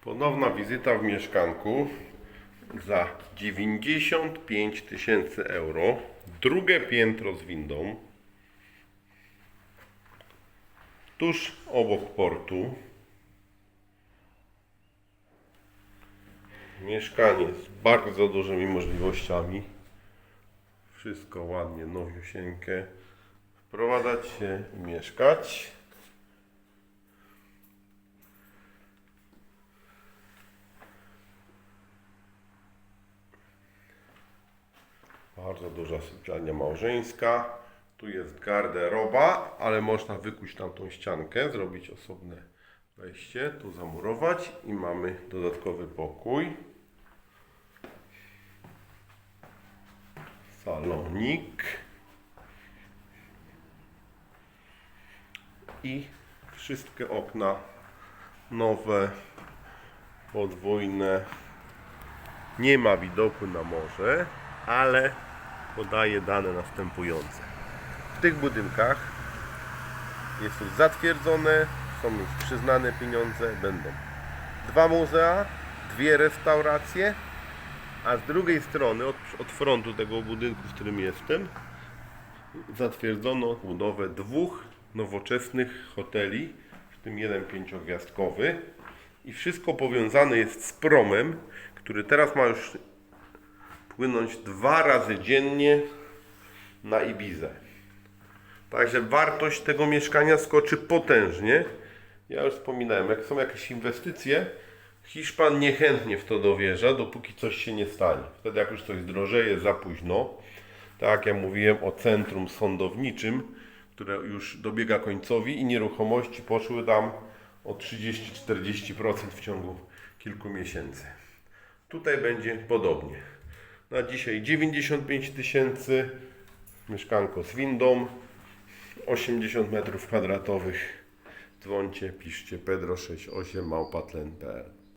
Ponowna wizyta w mieszkanku za 95 tysięcy euro. Drugie piętro z windą. Tuż obok portu. Mieszkanie z bardzo dużymi możliwościami. Wszystko ładnie, nowiusieńkie. Wprowadzać się i mieszkać. Bardzo duża sypialnia małżeńska. Tu jest garderoba, ale można wykuć tam tą ściankę, zrobić osobne wejście, tu zamurować i mamy dodatkowy pokój. Salonik. I wszystkie okna nowe, podwójne. Nie ma widoku na morze, ale podaję dane następujące. W tych budynkach jest już zatwierdzone, są już przyznane pieniądze, będą dwa muzea, dwie restauracje, a z drugiej strony, od, od frontu tego budynku, w którym jestem, zatwierdzono budowę dwóch nowoczesnych hoteli, w tym jeden pięciogwiazdkowy. I wszystko powiązane jest z promem, który teraz ma już płynąć dwa razy dziennie na Ibizę. Także wartość tego mieszkania skoczy potężnie. Ja już wspominałem, jak są jakieś inwestycje, Hiszpan niechętnie w to dowierza, dopóki coś się nie stanie. Wtedy jak już coś drożeje, za późno. Tak jak ja mówiłem o centrum sądowniczym, które już dobiega końcowi i nieruchomości poszły tam o 30-40% w ciągu kilku miesięcy. Tutaj będzie podobnie. Na dzisiaj 95 tysięcy, mieszkanko z windą, 80 metrów kwadratowych. Dzwońcie, piszcie pedro68 małpatlen.pl